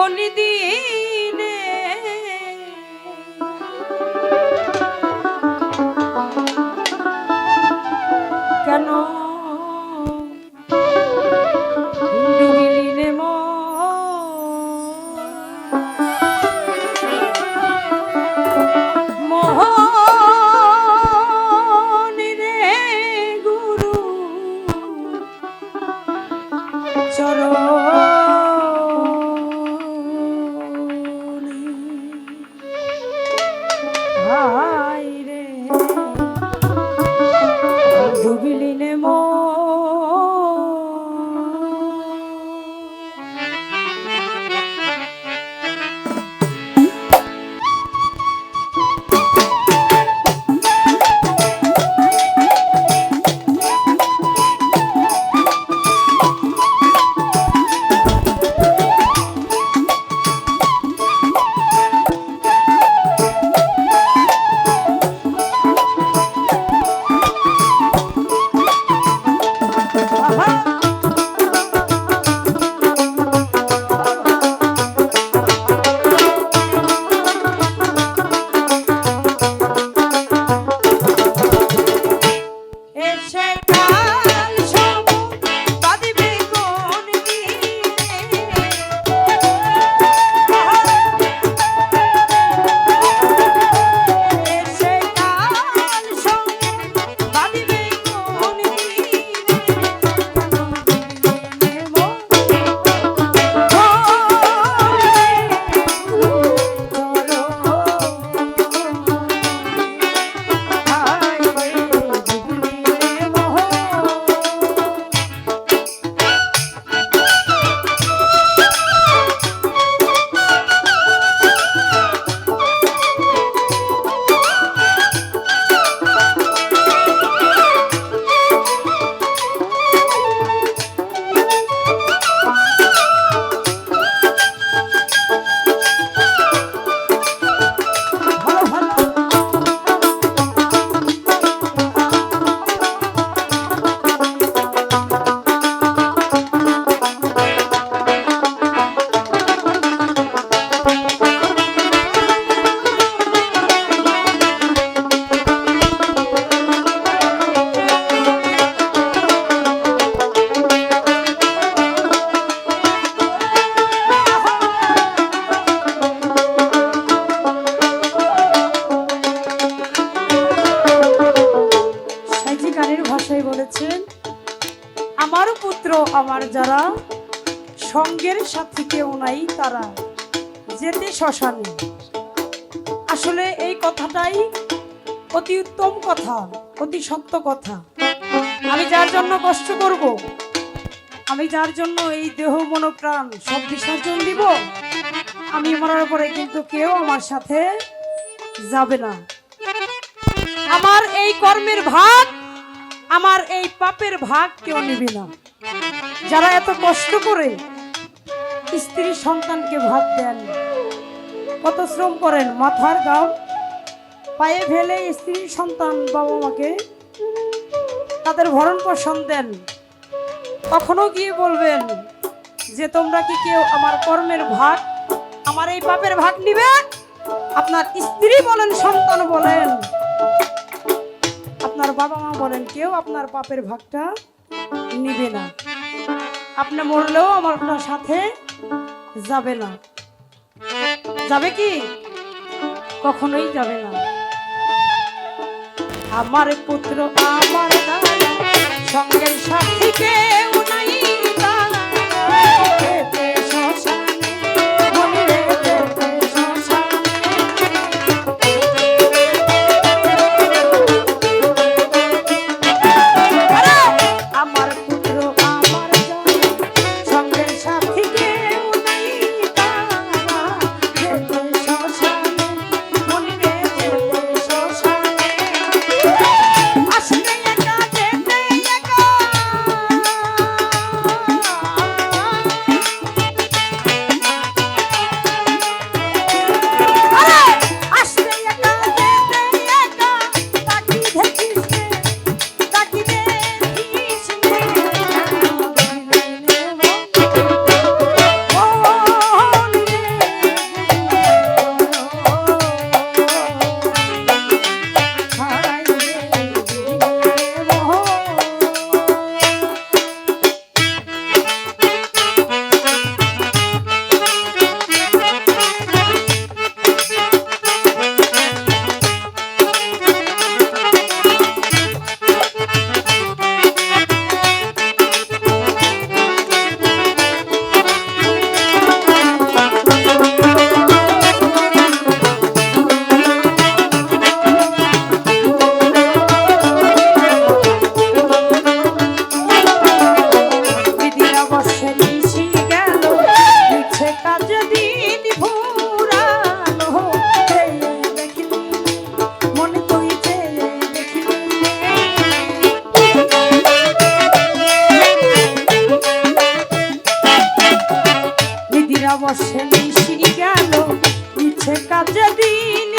কেন সাথে কেউ নাই তারা, যেতে শ্মশানে। আসলে এই কথাটাই অতি উত্তম কথা, অতি সত্য কথা। আমি যার জন্য কষ্ট করব, আমি যার জন্য এই দেহ মন প্রাণ সব বিসর্জন দিব, আমি মরার পরে কিন্তু কেউ আমার সাথে যাবে না। আমার এই কর্মের ভাগ, আমার এই পাপের ভাগ কেউ নেবে না। যারা এত কষ্ট করে স্ত্রী সন্তানকে ভাত দেন। কত শ্রম করেন, মাথার গাম পায়ে ফেলে স্ত্রী সন্তান বাবা মাকে তাদের ভরণ পোষণ দেন। কখনো গিয়ে বলবেন যে, তোমরা কি কেউ আমার কর্মের ভাগ? আমার এই পাপের ভাগ নিবে? আপনার স্ত্রী বলেন, সন্তান বলেন। আপনার বাবা মা বলেন, কেউ আপনার পাপের ভাগটা নিবে না। আপনি মরলেও আমার সাথে যাবে না। যাবে কি? কখনোই যাবে না। আমার পুত্র আমার সঙ্গে সঙ্গের সাথী কেউ মিশরি গেল মিছে কাজে দিন।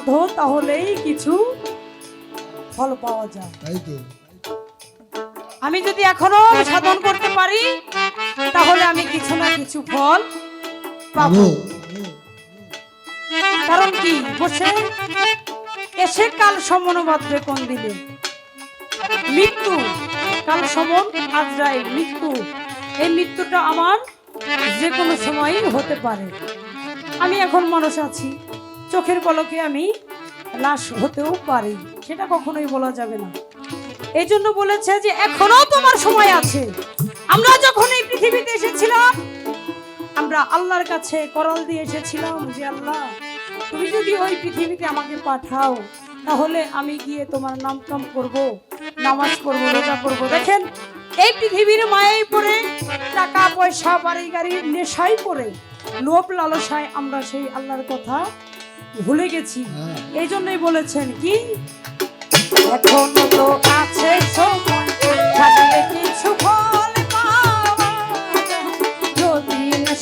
সাধো তাহলেই কিছু ফল পাওয়া যায়। তাই তো। আমি যদি এখনও সাধন করতে পারি তাহলে আমি কিছু না কিছু ফল পাবো। কারণ কি? বসে এসে কাল সমন বাঁধবে কোন দিলে? মৃত্যু কাল সমন আজরাইল মৃত্যু এই মৃত্যুটা আমার যে কোনো সময়ই হতে পারে। আমি এখন মানুষ আছি। চোখের পলকে আমি লাশ হতেও পারি। সেটা কখনোই বলা যাবে না। এই জন্য বলেছে যে এখনও তোমার সময় আছে। আমরা যখন এই পৃথিবীতে এসেছিলাম, আমরা আল্লাহর কাছে করাল দিয়ে এসেছিলাম যে, আল্লাহ, তুমি যদি ওই পৃথিবীতে আমাকে পাঠাও, তাহলে আমি গিয়ে তোমার নাম কাম করব, নামাজ পড়ব, রোজা করব দেখেন, এই পৃথিবীর মায়াই পড়ে, টাকা, পয়সা, বাড়ি, গাড়ির নেশাই পড়ে, লোভ লালসায় আমরা সেই আল্লাহর কথা ভুলে গেছি। হ্যাঁ। এই জন্যই বলেছেন কি? এখন তো আছে সময়। কিছু ফল পাওয়া যদি না